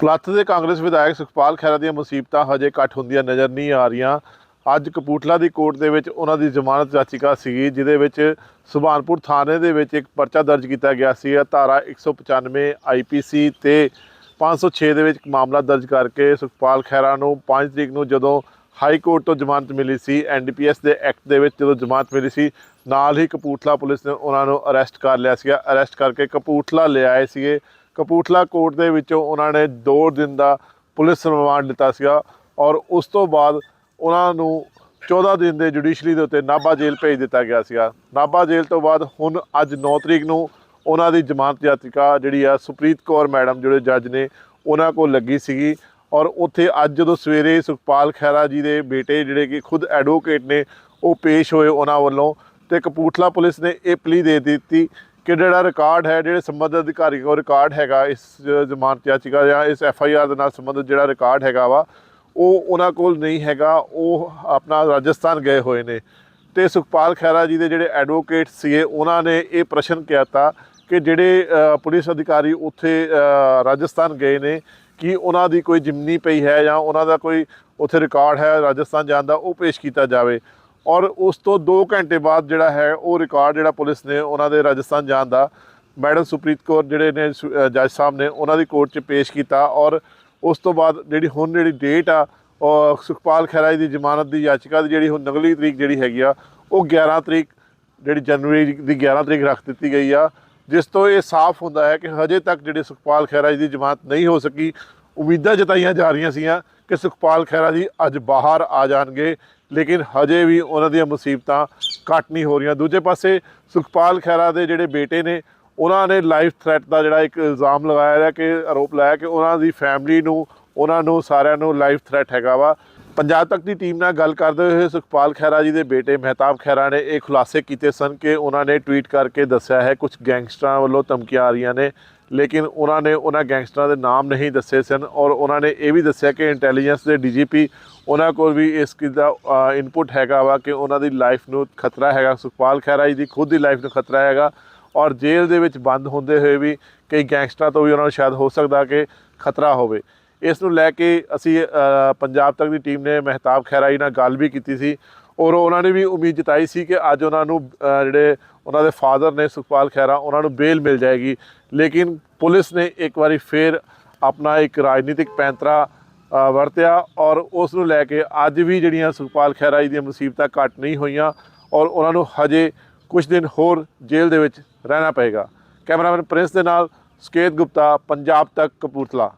ਪਲੱਥ ਦੇ ਕਾਂਗਰਸ ਵਿਧਾਇਕ ਸੁਖਪਾਲ ਖਹਿਰਾ ਦੀਆਂ ਮੁਸੀਬਤਾਂ ਹਜੇ ਘੱਟ ਹੁੰਦੀਆਂ ਨਜ਼ਰ ਨਹੀਂ ਆ ਰਹੀਆਂ। ਅੱਜ ਕਪੂਰਥਲਾ ਦੀ ਕੋਰਟ ਦੇ ਵਿੱਚ ਉਹਨਾਂ ਦੀ ਜ਼ਮਾਨਤ ਯਾਚਿਕਾ ਸੀਗੀ, ਜਿਹਦੇ ਵਿੱਚ ਸੁਭਾਨਪੁਰ ਥਾਣੇ ਦੇ ਵਿੱਚ ਇੱਕ ਪਰਚਾ ਦਰਜ ਕੀਤਾ ਗਿਆ ਸੀ। ਧਾਰਾ 195 ਆਈਪੀਸੀ ਤੇ 506 ਦੇ ਵਿੱਚ ਇੱਕ ਮਾਮਲਾ ਦਰਜ ਕਰਕੇ ਸੁਖਪਾਲ ਖਹਿਰਾ ਨੂੰ 5 ਤਰੀਕ ਨੂੰ ਜਦੋਂ ਹਾਈ ਕੋਰਟ ਤੋਂ ਜ਼ਮਾਨਤ ਮਿਲੀ ਸੀ ਐਨਡੀਪੀਐਸ ਦੇ ਐਕਟ ਦੇ ਵਿੱਚ ਜਦੋਂ ਜ਼ਮਾਨਤ ਮਿਲੀ ਸੀ, ਨਾਲ ਹੀ ਕਪੂਰਥਲਾ ਪੁਲਿਸ ਨੇ ਉਹਨਾਂ ਨੂੰ ਅਰੈਸਟ ਕਰ ਲਿਆ ਸੀਗਾ। ਅਰੈਸਟ ਕਰਕੇ ਕਪੂਰਥਲਾ ਆਏ ਸੀਗੇ। ਕਪੂਰਥਲਾ ਕੋਰਟ ਦੇ ਵਿੱਚੋਂ ਉਹਨਾਂ ਨੇ 2 ਦਿਨ ਦਾ ਪੁਲਿਸ ਰਿਮਾਂਡ ਲਿੱਤਾ ਸੀਗਾ ਔਰ ਉਸ ਤੋਂ ਬਾਅਦ ਉਹਨਾਂ ਨੂੰ 14 ਦਿਨ ਦੇ ਜੁਡੀਸ਼ਰੀ ਦੇ ਉੱਤੇ ਨਾਭਾ ਜੇਲ੍ਹ ਭੇਜ ਦਿੱਤਾ ਗਿਆ ਸੀਗਾ। ਨਾਭਾ ਜੇਲ੍ਹ ਤੋਂ ਬਾਅਦ ਹੁਣ ਅੱਜ 9 ਤਰੀਕ ਨੂੰ ਉਹਨਾਂ ਦੀ ਜ਼ਮਾਨਤ ਯਾਤਿਕਾ ਜਿਹੜੀ ਆ ਸੁਪ੍ਰੀਤ ਕੌਰ ਮੈਡਮ ਜਿਹੜੇ ਜੱਜ ਨੇ ਉਹਨਾਂ ਕੋਲ ਲੱਗੀ ਸੀਗੀ ਔਰ ਉੱਥੇ ਅੱਜ ਜਦੋਂ ਸਵੇਰੇ ਸੁਖਪਾਲ ਖਹਿਰਾ ਜੀ ਦੇ ਬੇਟੇ ਜਿਹੜੇ ਕਿ ਖੁਦ ਐਡਵੋਕੇਟ ਨੇ ਉਹ ਪੇਸ਼ ਹੋਏ ਉਹਨਾਂ ਵੱਲੋਂ ਤੇ ਕਪੂਰਥਲਾ ਪੁਲਿਸ ਨੇ ਇਹ ਪਲੀ ਦੇ ਦਿੱਤੀ ਕਿ ਜਿਹੜਾ ਰਿਕਾਰਡ ਹੈ, ਜਿਹੜੇ ਸੰਬੰਧਿਤ ਅਧਿਕਾਰੀ ਕੋਲ ਰਿਕਾਰਡ ਹੈਗਾ ਇਸ ਜ਼ਮਾਨਤ ਯਾਚਿਕਾ ਜਾਂ ਇਸ ਐਫ ਆਈ ਆਰ ਦੇ ਨਾਲ ਸੰਬੰਧਿਤ ਜਿਹੜਾ ਰਿਕਾਰਡ ਹੈਗਾ ਵਾ, ਉਹ ਉਹਨਾਂ ਕੋਲ ਨਹੀਂ ਹੈਗਾ, ਉਹ ਆਪਣਾ ਰਾਜਸਥਾਨ ਗਏ ਹੋਏ ਨੇ। ਤੇ ਸੁਖਪਾਲ ਖਹਿਰਾ ਜੀ ਦੇ ਜਿਹੜੇ ਐਡਵੋਕੇਟ ਸੀਗੇ, ਉਹਨਾਂ ਨੇ ਇਹ ਪ੍ਰਸ਼ਨ ਕੀਤਾ ਕਿ ਜਿਹੜੇ ਪੁਲਿਸ ਅਧਿਕਾਰੀ ਉੱਥੇ ਰਾਜਸਥਾਨ ਗਏ ਨੇ, ਕਿ ਉਹਨਾਂ ਦੀ ਕੋਈ ਜਿਮਨੀ ਪਈ ਹੈ ਜਾਂ ਉਹਨਾਂ ਦਾ ਕੋਈ ਉੱਥੇ ਰਿਕਾਰਡ ਹੈ ਰਾਜਸਥਾਨ ਜਾਣ ਦਾ, ਉਹ ਪੇਸ਼ ਕੀਤਾ ਜਾਵੇ। ਔਰ ਉਸ ਤੋਂ 2 ਘੰਟੇ ਬਾਅਦ ਜਿਹੜਾ ਹੈ ਉਹ ਰਿਕਾਰਡ ਜਿਹੜਾ ਪੁਲਿਸ ਨੇ ਉਹਨਾਂ ਦੇ ਰਾਜਸਥਾਨ ਜਾਣ ਦਾ, ਮੈਡਮ ਸੁਪ੍ਰੀਤ ਕੌਰ ਜਿਹੜੇ ਨੇ ਸੁ- ਜੱਜ ਸਾਹਿਬ ਨੇ ਉਹਨਾਂ ਦੀ ਕੋਰਟ 'ਚ ਪੇਸ਼ ਕੀਤਾ ਔਰ ਉਸ ਤੋਂ ਬਾਅਦ ਜਿਹੜੀ ਹੁਣ ਜਿਹੜੀ ਡੇਟ ਆ ਔਰ ਸੁਖਪਾਲ ਖਹਿਰਾ ਜੀ ਦੀ ਜ਼ਮਾਨਤ ਦੀ ਯਾਚਿਕਾ ਦੀ ਜਿਹੜੀ ਹੁਣ ਨਗਲੀ ਤਰੀਕ ਜਿਹੜੀ ਹੈਗੀ ਆ, ਉਹ 11 ਤਰੀਕ ਜਿਹੜੀ ਜਨਵਰੀ ਦੀ 11 ਤਰੀਕ ਰੱਖ ਦਿੱਤੀ ਗਈ ਆ, ਜਿਸ ਤੋਂ ਇਹ ਸਾਫ਼ ਹੁੰਦਾ ਹੈ ਕਿ ਹਜੇ ਤੱਕ ਜਿਹੜੇ ਸੁਖਪਾਲ ਖਹਿਰਾ ਜੀ ਦੀ ਜ਼ਮਾਨਤ ਨਹੀਂ ਹੋ ਸਕੀ, ਉਮੀਦਾਂ ਜਤਾਈਆਂ ਜਾ ਰਹੀਆਂ ਸੀਆਂ ਕਿ ਸੁਖਪਾਲ ਖਹਿਰਾ ਜੀ ਅੱਜ ਬਾਹਰ ਆ ਜਾਣਗੇ, ਲੇਕਿਨ ਹਜੇ ਵੀ ਉਹਨਾਂ ਦੀਆਂ ਮੁਸੀਬਤਾਂ ਘੱਟ ਨਹੀਂ ਹੋ ਰਹੀਆਂ। ਦੂਜੇ ਪਾਸੇ ਸੁਖਪਾਲ ਖਹਿਰਾ ਦੇ ਜਿਹੜੇ ਬੇਟੇ ਨੇ, ਉਹਨਾਂ ਨੇ ਲਾਈਫ ਥ੍ਰੈਟ ਦਾ ਜਿਹੜਾ ਇੱਕ ਇਲਜ਼ਾਮ ਲਗਾਇਆ ਹੈ ਕਿ, ਆਰੋਪ ਲਾਇਆ ਕਿ ਉਹਨਾਂ ਦੀ ਫੈਮਿਲੀ ਨੂੰ, ਉਹਨਾਂ ਨੂੰ ਸਾਰਿਆਂ ਨੂੰ ਲਾਈਫ ਥ੍ਰੈਟ ਹੈਗਾ ਵਾ। ਪੰਜਾਬ ਤੱਕ ਦੀ ਟੀਮ ਨਾਲ ਗੱਲ ਕਰਦੇ ਹੋਏ ਸੁਖਪਾਲ ਖਹਿਰਾ ਜੀ ਦੇ ਬੇਟੇ ਮਹਿਤਾਬ ਖਹਿਰਾ ਨੇ ਇਹ ਖੁਲਾਸੇ ਕੀਤੇ ਸਨ ਕਿ ਉਹਨਾਂ ਨੇ ਟਵੀਟ ਕਰਕੇ ਦੱਸਿਆ ਹੈ, ਕੁਝ ਗੈਂਗਸਟਰਾਂ ਵੱਲੋਂ ਧਮਕੀਆਂ ਆ ਰਹੀਆਂ ਨੇ। ਲੇਕਿਨ ਉਹਨਾਂ ਨੇ ਉਹਨਾਂ ਗੈਂਗਸਟਰਾਂ ਦੇ ਨਾਮ ਨਹੀਂ ਦੱਸੇ ਸਨ ਔਰ ਉਹਨਾਂ ਨੇ ਇਹ ਵੀ ਦੱਸਿਆ ਕਿ ਇੰਟੈਲੀਜੈਂਸ ਦੇ ਡੀਜੀਪੀ ਉਹਨਾਂ ਕੋਲ ਵੀ ਇਸ ਚੀਜ਼ ਦਾ ਇਨਪੁਟ ਹੈਗਾ ਵਾ ਕਿ ਉਹਨਾਂ ਦੀ ਲਾਈਫ ਨੂੰ ਖਤਰਾ ਹੈਗਾ। ਸੁਖਪਾਲ ਖਹਿਰਾ ਜੀ ਦੀ ਖੁਦ ਦੀ ਲਾਈਫ ਨੂੰ ਖਤਰਾ ਹੈਗਾ ਔਰ ਜੇਲ੍ਹ ਦੇ ਵਿੱਚ ਬੰਦ ਹੁੰਦੇ ਹੋਏ ਵੀ ਕਈ ਗੈਂਗਸਟਰਾਂ ਤੋਂ ਵੀ ਉਹਨਾਂ ਨੂੰ ਸ਼ਾਇਦ ਹੋ ਸਕਦਾ ਕਿ ਖਤਰਾ ਹੋਵੇ। ਇਸ ਨੂੰ ਲੈ ਕੇ ਅਸੀਂ ਪੰਜਾਬ ਤੱਕ ਦੀ ਟੀਮ ਨੇ ਮਹਿਤਾਬ ਖਹਿਰਾ ਜੀ ਨਾਲ ਗੱਲ ਵੀ ਕੀਤੀ ਸੀ ਔਰ ਉਹਨਾਂ ਨੇ ਵੀ ਉਮੀਦ ਜਤਾਈ ਸੀ ਕਿ ਅੱਜ ਉਹਨਾਂ ਨੂੰ ਜਿਹੜੇ ਉਹਨਾਂ ਦੇ ਫਾਦਰ ਨੇ ਸੁਖਪਾਲ ਖਹਿਰਾ, ਉਹਨਾਂ ਨੂੰ ਬੇਲ ਮਿਲ ਜਾਏਗੀ। ਲੇਕਿਨ ਪੁਲਿਸ ਨੇ ਇੱਕ ਵਾਰੀ ਫੇਰ ਆਪਣਾ ਇੱਕ ਰਾਜਨੀਤਿਕ ਪੈਂਤਰਾ ਵਰਤਿਆ ਔਰ ਉਸ ਨੂੰ ਲੈ ਕੇ ਅੱਜ ਵੀ ਜਿਹੜੀਆਂ ਸੁਖਪਾਲ ਖਹਿਰਾ ਜੀ ਦੀਆਂ ਮੁਸੀਬਤਾਂ ਘੱਟ ਨਹੀਂ ਹੋਈਆਂ ਔਰ ਉਹਨਾਂ ਨੂੰ ਹਜੇ ਕੁਝ ਦਿਨ ਹੋਰ ਜੇਲ੍ਹ ਦੇ ਵਿੱਚ ਰਹਿਣਾ ਪਏਗਾ। ਕੈਮਰਾਮੈਨ ਪ੍ਰਿੰਸ ਦੇ ਨਾਲ ਸਕੇਤ ਗੁਪਤਾ, ਪੰਜਾਬ ਤੱਕ ਕਪੂਰਥਲਾ।